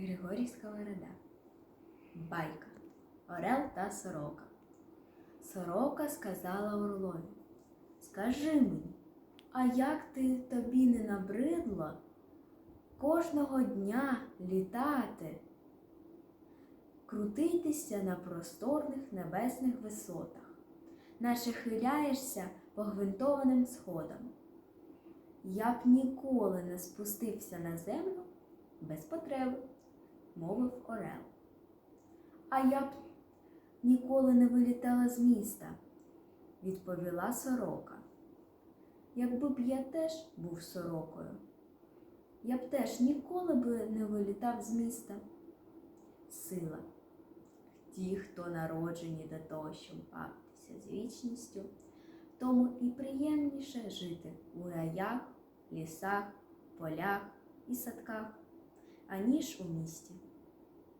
Григорій Сковорода. Байка. Орел та сорока. Сорока сказала орлові. Скажи мені, а як ти тобі не набридло кожного дня літати, крутитися на просторних небесних висотах, наче хиляєшся по гвинтованим сходам? Я б ніколи не спустився на землю без потреби, мовив Орел. А я б ніколи не вилітала з міста, відповіла сорока. Якби б я теж був сорокою, я б теж ніколи би не вилітав з міста. Сила. Ті, хто народжені до того, щоб бавитися з вічністю, тому і приємніше жити у гаях, лісах, полях і садках, аніж у місті.